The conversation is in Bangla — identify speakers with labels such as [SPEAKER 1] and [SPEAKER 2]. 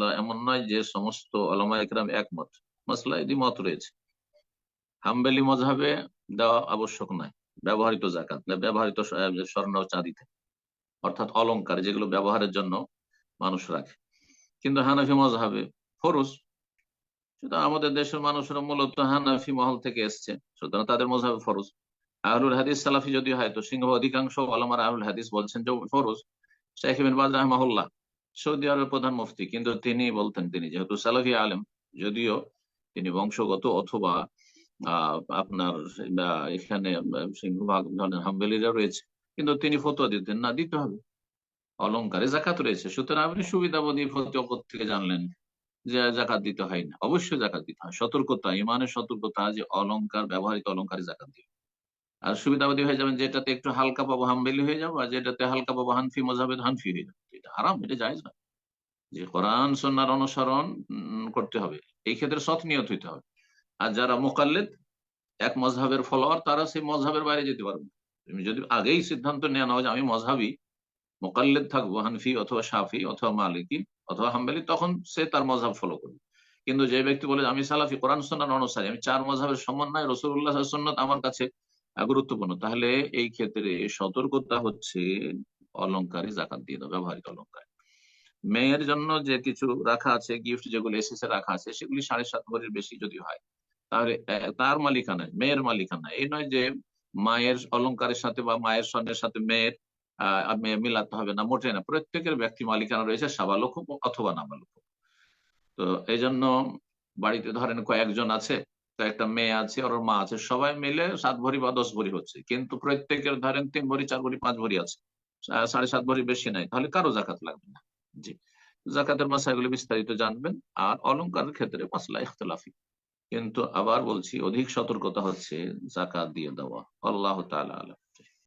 [SPEAKER 1] এমন নয় যে সমস্ত আলমা একরাম একমত। মাসলা মত রয়েছে। হাম্বেলি মজাবে দেওয়া আবশ্যক নয়। ব্যবহৃত জাকাত ব্যবহৃত স্বর্ণ চাঁদিতে, অর্থাৎ অলঙ্কার যেগুলো ব্যবহারের জন্য মানুষ রাখে। কিন্তু হানাফি মজাবে ফরুজ। সুতরাং আমাদের দেশের মানুষরা মূলত হানাফি মহল থেকে এসছে, সুতরাং তাদের মজাবে ফরজ। আহলুল হাদিস সালাফি যদি হয়, তো সিংহ অধিকাংশ আলমার আহুল হাদিস বলছেন যে ফরজ। শেখ বাজ রাহমাহুল্লাহ সৌদি আরবের প্রধান মুফতি, কিন্তু তিনি বলতেন, তিনি যেহেতু সালাফি আলেম, যদিও তিনি বংশগত অথবা আপনার এখানে সিংহভাগ হাম্বেলিরা রয়েছে, কিন্তু তিনি ফতোয়া দিতেন, না, দিতে হবে। অলঙ্কারে জাকাত রয়েছে। সুতরাং আপনি সুবিধাবাদী ফতোয়া থেকে জানলেন যে জাকাত দিতে হয় না। অবশ্যই জাকাত দিতে হয়। সতর্কতা, ইমানের সতর্কতা, যে অলঙ্কার ব্যবহৃত অলঙ্কারে জাকাত দিবে আর সুবিধাবাদী হয়ে যাবেন যেটাতে একটু হালকা পাবো হামবেলি হয়ে যাব, আর যেটাতে হালকা পাবো হানফি মজাবেদ হানফি হয়ে যাবে। এটা হারাম, এটা যায় না যে কোরআন সন্ন্যার অনুসরণ করতে হবে। এই ক্ষেত্রে সৎ নিয়ত হইতে হবে। আর যারা মোকাল্লেদ, এক মজহাবের ফলোয়ার, তারা সেই মজহাবের বাইরে যেতে পারবে তুমি যদি আগেই সিদ্ধান্ত নেওয়া না হয় যে আমি মজহাবি মোকাল্লেদ থাকব, হানফি অথবা সাফি অথবা মালিকি অথবা হাম্বালি, তখন সে তার মজহাব ফলো করবে। কিন্তু যে ব্যক্তি বলে আমি সালাফি, কোরআন সন্ন্যার অনুসারী, আমি চার মজহাবের সমন্বয় রসুল্লাহ সন্ন্যত আমার কাছে, গুরুত্বপূর্ণ। তাহলে এই ক্ষেত্রে সতর্কতা হচ্ছে অলঙ্কারে জাকাত দিয়ে দাও ব্যবহারিক অলঙ্কার মেয়ের জন্য যে কিছু রাখা আছে গিফট যেগুলো এসেছে রাখা আছে, সেগুলি সাড়ে সাত ভরির বেশি যদি হয়, তাহলে তার মালিকানায়, মেয়ের মালিকানা এই নয় যে মায়ের অলঙ্কারের সাথে বা মায়ের স্বর্ণের সাথে মেয়ের মেয়ে মিলাতে হবে না মোটে না। প্রত্যেকের ব্যক্তি মালিকানা রয়েছে, সাবালক অথবা নাবালক তো এই জন্য বাড়িতে ধরেন কয়েকজন আছে একটা মেয়ে আছে, ওর মা আছে, সবাই মিলে সাত ভরি বা দশ ভরি হচ্ছে। কিন্তু প্রত্যেকের ধরেন তিন ভরি, চার ভরি, পাঁচ ভরি আছে। সাড়ে সাত ভরি বেশি নাই, তাহলে কারও জাকাত লাগবে না। জি। জাকাতের মাসাইগুলো বিস্তারিত জানবেন, আর অলঙ্কারের ক্ষেত্রে মাসলা ইখতলাফি। কিন্তু আবার বলছি, অধিক সতর্কতা হচ্ছে জাকাত দিয়ে দেওয়া। আল্লাহ তালা আলম।